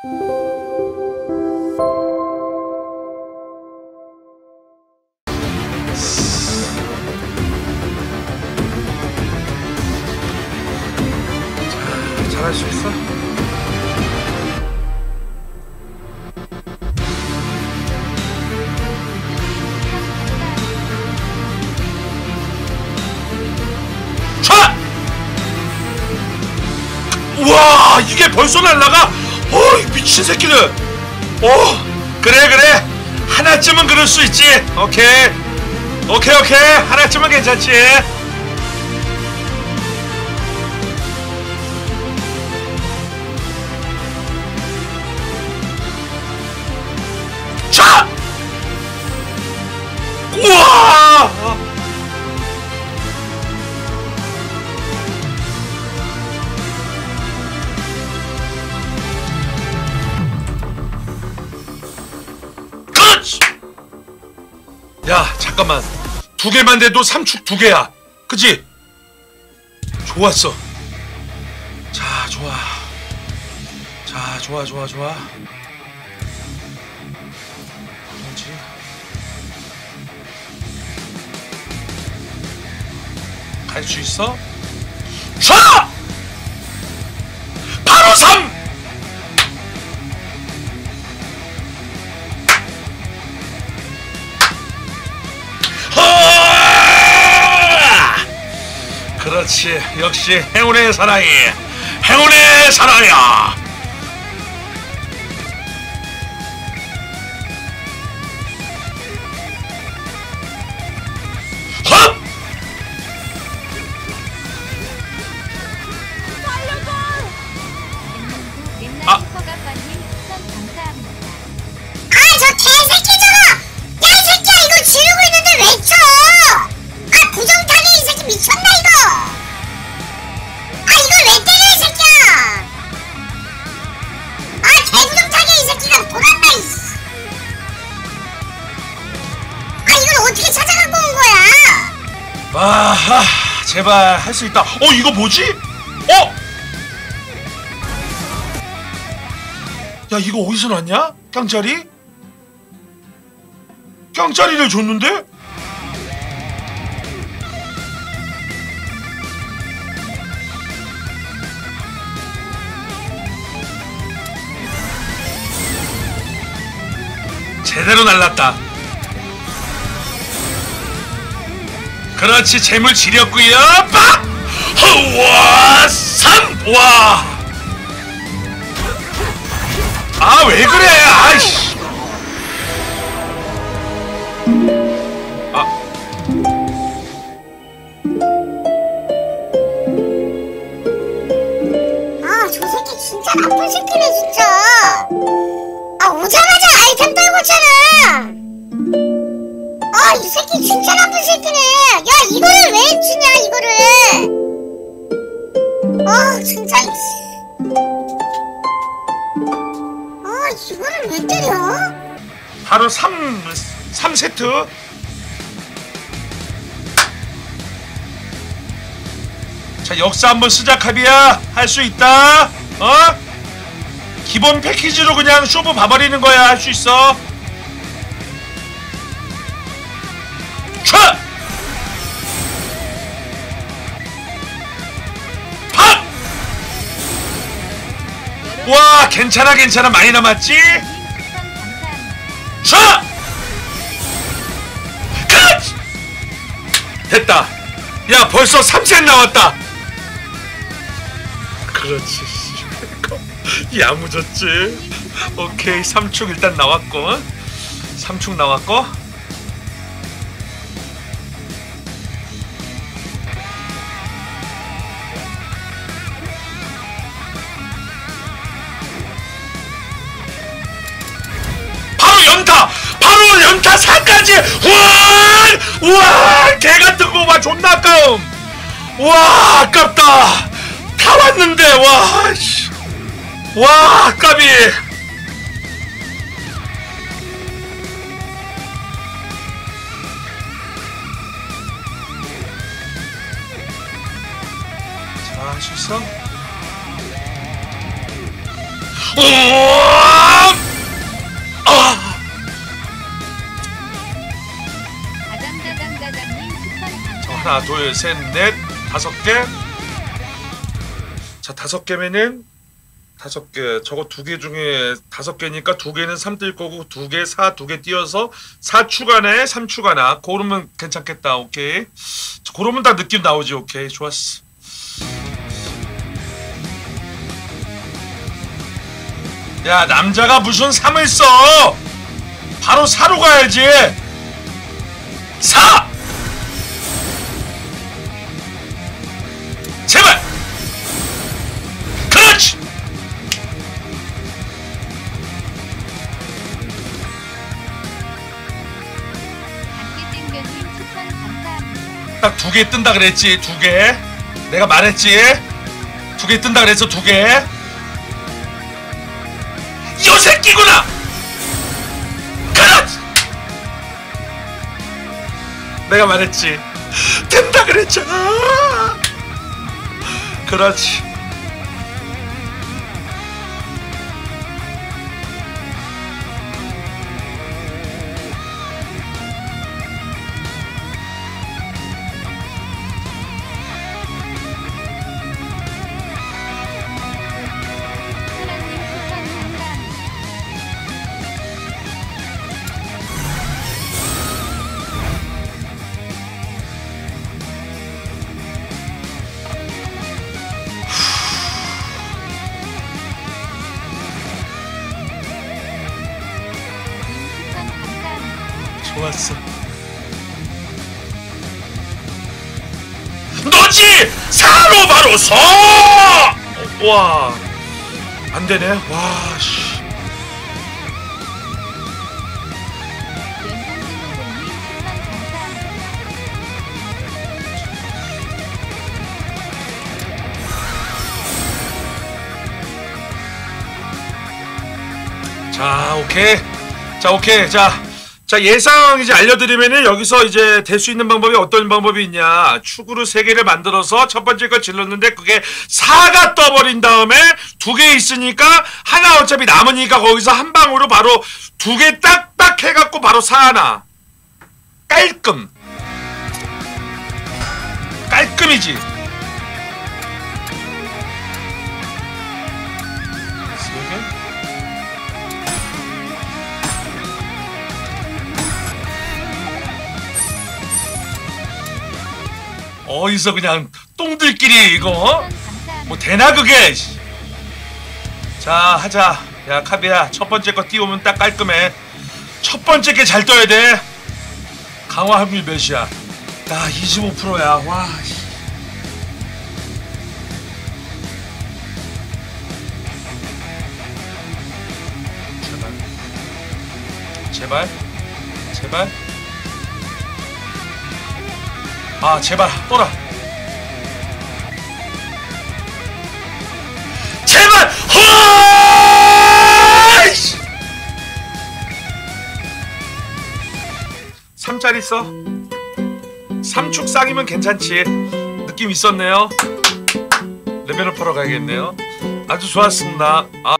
자, 잘할 수 있어? 자! 우와 이게 벌써 날라가? 어이 미친 새끼들. 어 그래 그래. 하나쯤은 그럴 수 있지. 오케이. 오케이 오케이. 하나쯤은 괜찮지 잠깐만. 두 개만 돼도 삼축 두 개야. 그지? 좋았어. 자, 좋아. 자, 좋아, 좋아, 좋아. 뭐지? 갈 수 있어? 그렇지. 역시 행운의 사나이 행운의 사나이야 하 제발 할 수 있다 어 이거 뭐지? 어? 야 이거 어디서 났냐? 깡짜리? 깡짜리를 줬는데? 제대로 날랐다 그렇지 재물 지렸구요 빡! 허와 삼! 와! 아 왜 그래 아이씨 아 아, 진짜 나쁜 새끼네, 진짜! 아, 오자마자 아이템 떨궜잖아! 아, 이 새끼 진짜 나쁜 새끼네! 야, 이거를 왜 주냐, 이거를! 아, 진짜. 아, 이거를 왜 때려? 바로 3, 3세트 자 역사 한번 시작합이야 할 수 있다 어? 기본 패키지로 그냥 쇼부 봐버리는 거야 할 수 있어 와 괜찮아 괜찮아 많이 남았지? 자! 끝! 됐다. 야, 벌써 3셋 나왔다. 그렇지. 야무졌지. 오케이, 3축 일단 나왔고. 3축 나왔고. 연타! 바로 연타 4까지! 와! 와! 개 같은 거 봐! 존나 아까움! 와! 아깝다! 다 왔는데! 와! 씨. 와! 아깝이! 자, 할수 있어? 우 하나 둘 셋 넷. 다섯 개 자 다섯 개면은 다섯 개. 저거 두 개 중에 다섯 개니까 두 개는 3 뜰 거고 두개사두개 띄어서 4 추가네 3 추가나. 그러면 괜찮겠다. 오케이. 자, 그러면 다 느낌 나오지. 오케이. 좋았어. 야 남자가 무슨 3을 써? 바로 4로 가야지. 4 딱 두 개 뜬다 그랬지 두 개. 내가 말했지? 두 개 뜬다 그랬어 두개요 새끼구나! 그렇지! 내가 말했지. 뜬다 그랬잖아. 그렇지 너지! 사로 바로 서! 어, 와. 안 되네. 와, 씨. 자, 오케이. 자, 오케이. 자. 자, 예상 이제 알려드리면은 여기서 이제 될 수 있는 방법이 어떤 방법이 있냐. 축으로 세 개를 만들어서 첫 번째 걸 질렀는데 그게 4가 떠버린 다음에 두 개 있으니까 하나 어차피 남으니까 거기서 한 방으로 바로 두 개 딱딱 해갖고 바로 4 하나. 깔끔. 깔끔이지. 어디서 그냥 똥들끼리 이거 어? 뭐 되나 그게? 씨. 자 하자. 야 카비야 첫 번째 거 띄우면 딱 깔끔해. 첫 번째 게 잘 떠야 돼. 강화 확률 몇이야? 나 25%야. 와 씨. 제발. 제발. 제발 아 제발 떠라. 제발 허이씨 3짜리 써 3축 쌍이면 괜찮지. 느낌 있었네요. 레벨업 하러 가야겠네요. 아주 좋았습니다. 아.